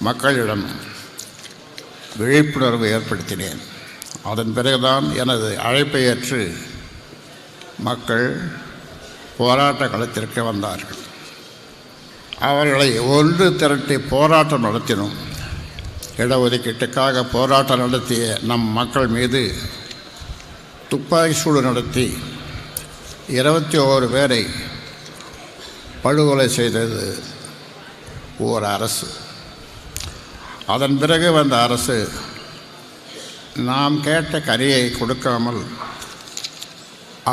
மக்களிடம் விழிப்புணர்வு ஏற்படுத்தினேன். அதன் பிறகுதான் எனது அழைப்பை ஏற்று மக்கள் போராட்ட களத்திற்கு வந்தார்கள். அவர்களை ஒன்று திரட்டி போராட்டம் நடத்தினோம். இடஒதுக்கீட்டுக்காக போராட்டம் நடத்திய நம் மக்கள் மீது துப்பாக்கி சூடு நடத்தி இருபத்தி ஓரு பேரை படுகொலை செய்தது ஓர் அரசு. அதன் பிறகு வந்த அரசு நாம் கேட்ட கனியை கொடுக்காமல்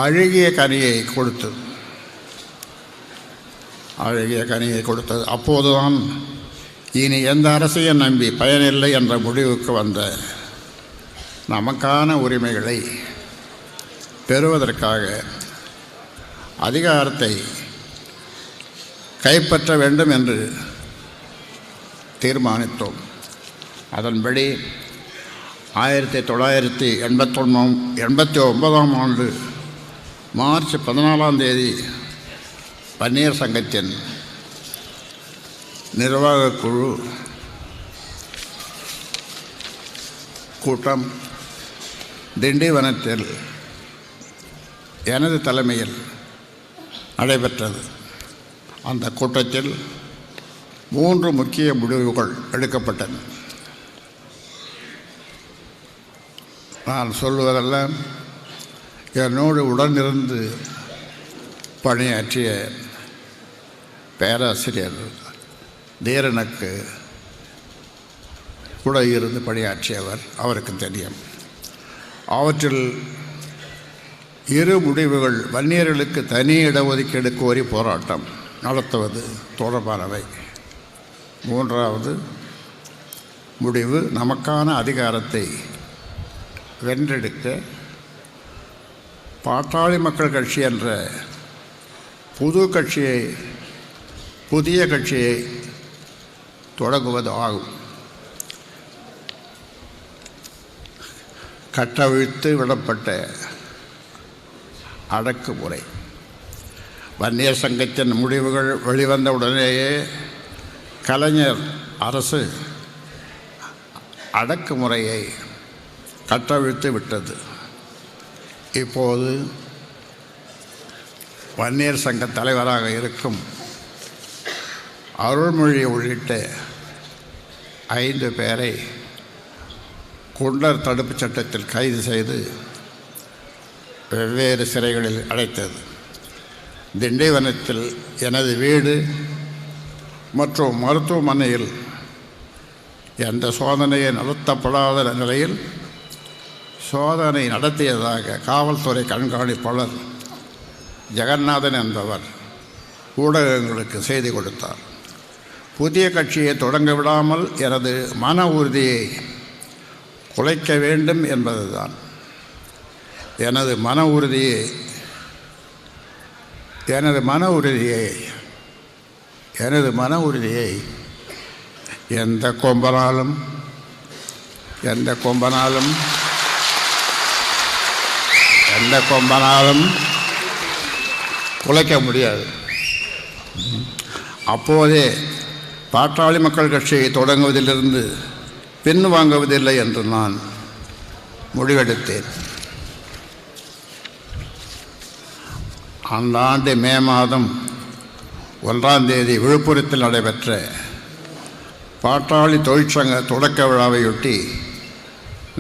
அழுகிய கனியை கொடுத்தது அழகிய கனியை கொடுத்தது. அப்போதுதான் இனி எந்த அரசையும் நம்பி பயனில்லை என்ற முடிவுக்கு வந்த நமக்கான உரிமைகளை பெறுவதற்காக அதிகாரத்தை கைப்பற்ற வேண்டும் என்று தீர்மானித்தோம். அதன்படி ஆயிரத்தி தொள்ளாயிரத்தி எண்பத்தொன்னாம் எண்பத்தி ஒன்பதாம் ஆண்டு மார்ச் பதினாலாம் தேதி பன்னீர் சங்கத்தின் நிர்வாகக் குழு கூட்டம் திண்டிவனத்தில் எனது தலைமையில் நடைபெற்றது. அந்த கூட்டத்தில் மூன்று முக்கிய முடிவுகள் எடுக்கப்பட்டன. நான் சொல்வதெல்லாம் என்னோடு உடனிருந்து பணியாற்றிய பேராசிரியர் தீரனுக்கு கூட இருந்து பணியாற்றியவர் அவருக்கு தெரியும். அவற்றில் இரு முடிவுகள் வன்னியர்களுக்கு தனி இடஒதுக்கீடு கோரி போராட்டம் நடத்துவது தொடர்பானவை. மூன்றாவது முடிவு நமக்கான அதிகாரத்தை வென்றெடுக்க பாட்டாளி மக்கள் கட்சி என்ற புது கட்சியை புதிய கட்சியை தொடங்குவது ஆகும். கட்டவிழ்த்து விடப்பட்ட அடக்குமுறை வன்னியர் சங்கத்தின் முடிவுகள் வெளிவந்த உடனேயே கலைஞர் அரசு அடக்குமுறையை கட்டவிழ்த்து விட்டது. இப்போது வன்னியர் சங்க தலைவராக இருக்கும் அருள்மொழி உள்ளிட்ட ஐந்து பேரை குண்டர் தடுப்புச் சட்டத்தில் கைது செய்து வெவ்வேறு சிறைகளில் அடைத்தது. திண்டிவனத்தில் எனது வீடு மற்றும் மருத்துவமனையில் எந்த சோதனையை நடத்தப்படாத நிலையில் சோதனை நடத்தியதாக காவல்துறை கண்காணிப்பாளர் ஜெகநாதன் என்பவர் ஊடகங்களுக்கு செய்தி கொடுத்தார். புதிய கட்சியை தொடங்க விடாமல் எனது மன உறுதியை குலைக்க வேண்டும் என்பதுதான். எனது மன உறுதியை எனது மன உறுதியை எனது மன உறுதியை எந்த கொம்பனாலும் எந்த கொம்பனாலும் எந்த கொம்பனாலும் குலைக்க முடியாது. அப்போதே பாட்டாளி மக்கள் கட்சியை தொடங்குவதிலிருந்து பின் வாங்குவதில்லை என்று நான் முடிவெடுத்தேன். அந்த ஆண்டு மே மாதம் ஒன்றாம் தேதி விழுப்புரத்தில் நடைபெற்ற பாட்டாளி தொழிற்சங்க தொடக்க விழாவையொட்டி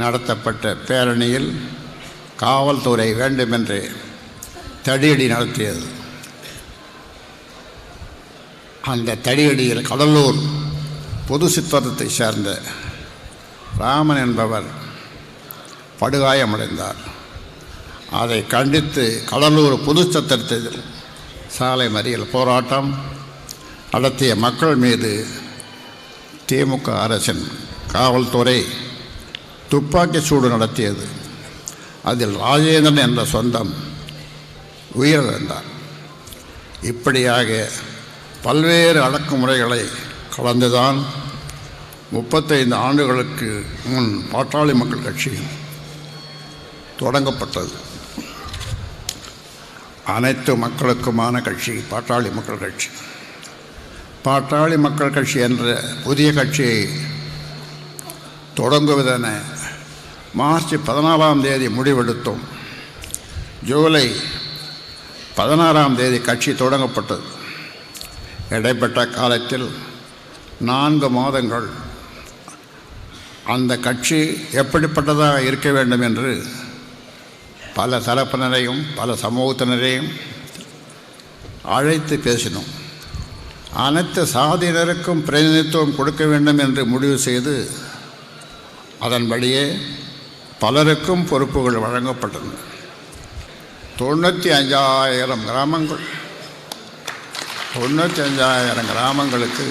நடத்தப்பட்ட பேரணியில் காவல்துறை வேண்டுமென்று தடியடி நடத்தியது. அந்த தடியடியில் கடலூர் பொது சித்தரத்தை சேர்ந்த ராமன் என்பவர் படுகாயமடைந்தார். அதை கண்டித்து கடலூர் பொது சத்திரத்தில் சாலை மறியல் போராட்டம் நடத்திய மக்கள் மீது திமுக அரசின் காவல்துறை துப்பாக்கி சூடு நடத்தியது. அதில் ராஜேந்திரன் என்ற சொந்தம் உயிரிழந்தார் இப்படியாக பல்வேறு அடக்குமுறைகளை கலந்துதான் முப்பத்தைந்து ஆண்டுகளுக்கு முன் பாட்டாளி மக்கள் கட்சி தொடங்கப்பட்டது. அனைத்து மக்களுக்குமான கட்சி பாட்டாளி மக்கள் கட்சி. பாட்டாளி மக்கள் கட்சி என்ற புதிய கட்சியை தொடங்குவதென மார்ச் பதினாலாம் தேதி முடிவெடுத்தோம். ஜூலை பதினாறாம் தேதி கட்சி தொடங்கப்பட்டது. இடைப்பட்ட காலத்தில் நான்கு மாதங்கள் அந்த கட்சி எப்படிப்பட்டதாக இருக்க வேண்டும் என்று பல தரப்பினரையும் பல சமூகத்தினரையும் அழைத்து பேசினோம். அனைத்து சாதியினருக்கும் பிரதிநிதித்துவம் கொடுக்க வேண்டும் என்று முடிவு செய்து அதன்படியே பலருக்கும் பொறுப்புகள் வழங்கப்பட்டன. தொண்ணூற்றி அஞ்சாயிரம் கிராமங்கள். தொண்ணூற்றி அஞ்சாயிரம் கிராமங்களுக்கு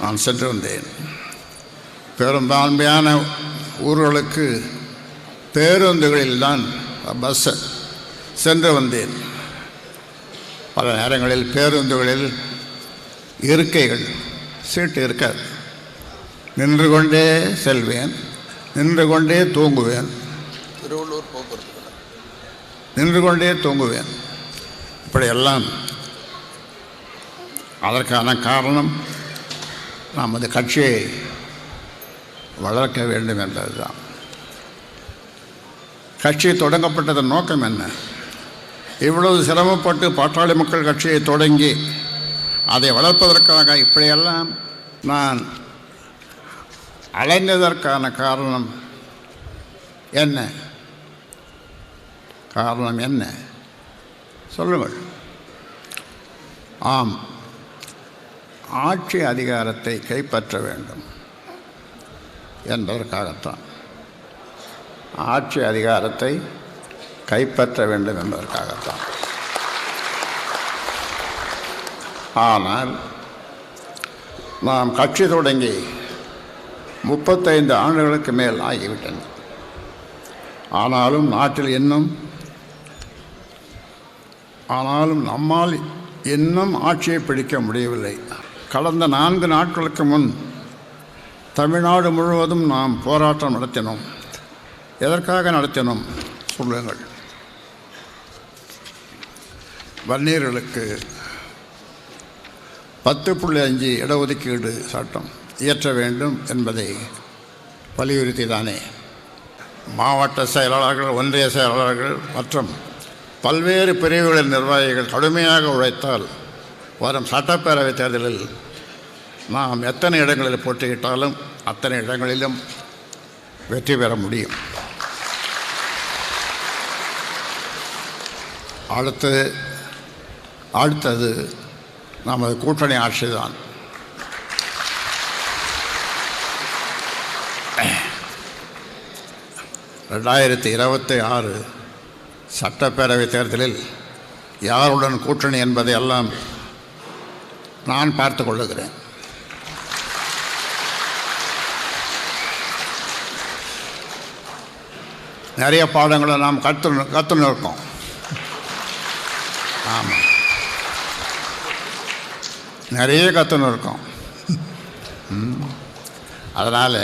நான் சென்று வந்தேன். பெரும்பான்மையான ஊர்களுக்கு பேருந்துகளில் தான் பஸ் சென்று வந்தேன். பல நேரங்களில் பேருந்துகளில் இருக்கைகள் சீட்டு இருக்காது நின்று கொண்டே செல்வேன். நின்று கொண்டே தூங்குவேன். திருவள்ளூர் போக்குவரத்து நின்று கொண்டே தூங்குவேன். இப்படியெல்லாம் அதற்கான காரணம் நமது கட்சியை வளர்க்க வேண்டும் என்பதுதான். கட்சி தொடங்கப்பட்டதன் நோக்கம் என்ன? இவ்வளவு சிரமப்பட்டு பாட்டாளி மக்கள் கட்சியை தொடங்கி அதை வளர்ப்பதற்காக இப்படியெல்லாம் நான் அலைந்ததற்கான காரணம் என்ன? காரணம் என்ன? சொல்லுங்கள். ஆம். ஆட்சி அதிகாரத்தை கைப்பற்ற வேண்டும் என்பதற்காகத்தான். ஆட்சி அதிகாரத்தை கைப்பற்ற வேண்டும் என்பதற்காகத்தான். ஆனால் நாம் கட்சி தொடங்கி முப்பத்தைந்து ஆண்டுகளுக்கு மேல் ஆகிவிட்டன. ஆனாலும் நாட்டில் இன்னும் ஆனாலும் நம்மால் இன்னும் ஆட்சியை பிடிக்க முடியவில்லை. கடந்த நான்கு நாட்களுக்கு முன் தமிழ்நாடு முழுவதும் நாம் போராட்டம் நடத்தினோம். எதற்காக நடத்தினோம்? சொல்லுங்கள். வன்னியர்களுக்கு பத்து புள்ளி அஞ்சு இடஒதுக்கீடு சட்டம். இயற்ற வேண்டும் என்பதை வலியுறுத்தி தானே மாவட்ட செயலாளர்கள் ஒன்றிய செயலாளர்கள் மற்றும் பல்வேறு பிரிவுகளின் நிர்வாகிகள் கடுமையாக உழைத்தால் வரும் சட்டப்பேரவைத் தேர்தலில் நாம் எத்தனை இடங்களில் போட்டியிட்டாலும் அத்தனை இடங்களிலும் வெற்றி பெற முடியும். அடுத்து அடுத்தது நமது கூட்டணி ஆட்சி ரெண்டாயிரத்தி இருபத்தி ஆறு சட்டப்பேரவை தேர்தலில் யாருடன் கூட்டணி என்பதை எல்லாம் நான் பார்த்து கொள்ளுகிறேன். நிறைய பாடங்களை நாம் கற்று கற்றுன்னு இருக்கோம் ஆமாம் நிறைய கற்றுன்னு இருக்கோம் ம். அதனால்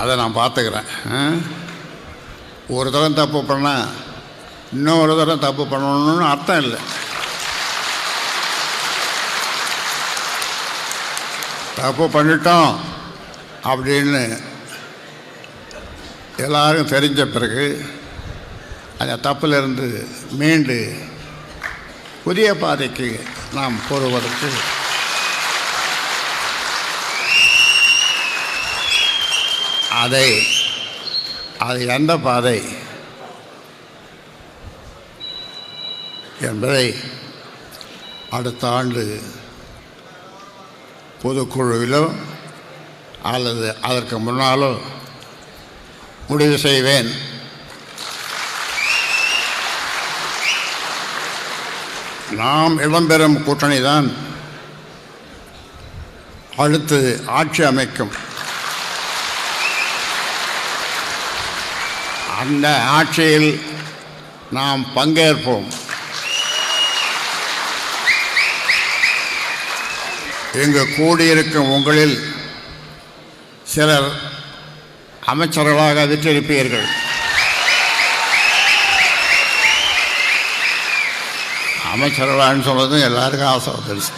அதை நான் பார்த்துக்கிறேன். ஒரு தரம் தப்பு பண்ணால் இன்னொரு தரம் தப்பு பண்ணணும்னு அர்த்தம் இல்லை. தப்பு பண்ணிட்டோம் அப்படின்னு எல்லாரும் தெரிஞ்ச பிறகு அந்த தப்பிலிருந்து மீண்டு புதிய பாதைக்கு நாம் போடுவதற்கு அதை அது எந்த பாதை என்பதை அடுத்த ஆண்டு பொதுக்குழுவிலோ அல்லது அதற்கு முன்னாலோ முடிவு செய்வேன். நாம் இடம்பெறும் கூட்டணி தான் அடுத்து ஆட்சி அமைக்கும். அந்த ஆட்சியில் நாம் பங்கேற்போம். இங்கு கூடியிருக்கும் உங்களில் சிலர் அமைச்சர்களாக விற்றிருப்பீர்கள். அமைச்சர்களான்னு சொல்கிறதும் எல்லாருக்கும் ஆசை வந்துருச்சு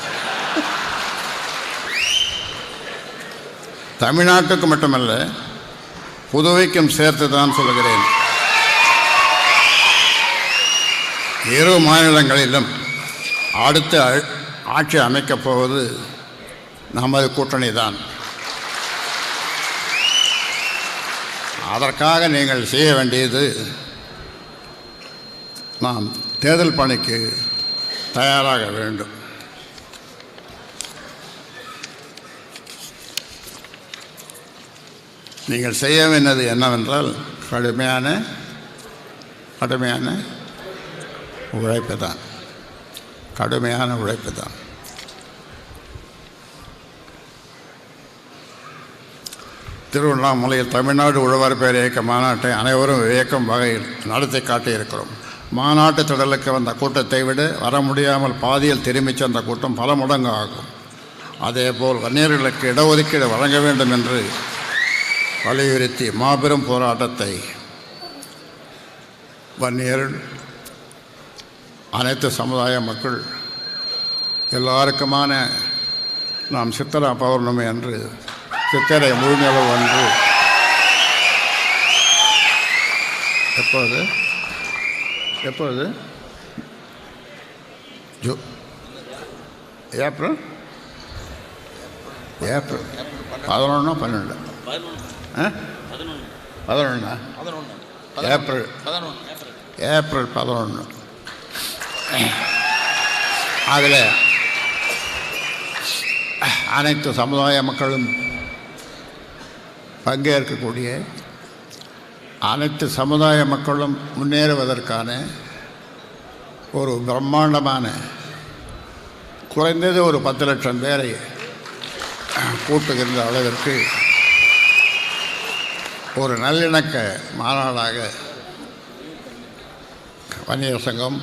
தமிழ்நாட்டுக்கு மட்டுமல்ல புதுவைக்கும் சேர்த்து தான் சொல்கிறேன். இரு மாநிலங்களிலும் அடுத்து ஆட்சி அமைக்கப் போவது நமது கூட்டணி தான் அதற்காக நீங்கள் செய்ய வேண்டியது நாம் தேர்தல் பணிக்கு தயாராக வேண்டும். நீங்கள் செய்ய வேண்டியது என்னவென்றால் கடுமையான கடுமையான உழைப்பு தான் கடுமையான உழைப்பு தான் திருவண்ணாமலையில் தமிழ்நாடு உழவர் பேர் இயக்க மாநாட்டை அனைவரும் இயக்கும் வகையில் நடத்தி காட்டியிருக்கிறோம். மாநாட்டு திடலுக்கு வந்த கூட்டத்தை விட வர முடியாமல் பாதியில் திரும்பிச் சென்ற கூட்டம் பல மடங்கு ஆகும். அதேபோல் வன்னியர்களுக்கு இடஒதுக்கீடு வழங்க வேண்டும் என்று வலியுறுத்தி மாபெரும் போராட்டத்தை வன்னியர் அனைத்து சமுதாய மக்கள் எல்லாருக்குமான நாம் சித்தரா பௌர்ணமி அன்று சித்திரை முழுநிலவு அன்று எப்போது? எப்போது? ஜூ ஏப்ரல்? ஏப்ரல். பதினொன்று பன்னெண்டு. பதினொன்னா. ஏப்ரல். ஏப்ரல் பதினொன்று அதில் அனைத்து சமுதாய மக்களும் பங்கேற்கக்கூடிய அனைத்து சமுதாய மக்களும் முன்னேறுவதற்கான ஒரு பிரம்மாண்டமான குறைந்தது ஒரு பத்து லட்சம் பேரை கூட்டுகின்ற அளவிற்கு ஒரு நல்லிணக்க மாநாடாக வன்னியர் சங்கம்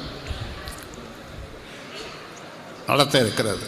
நடத்த இருக்கிறது.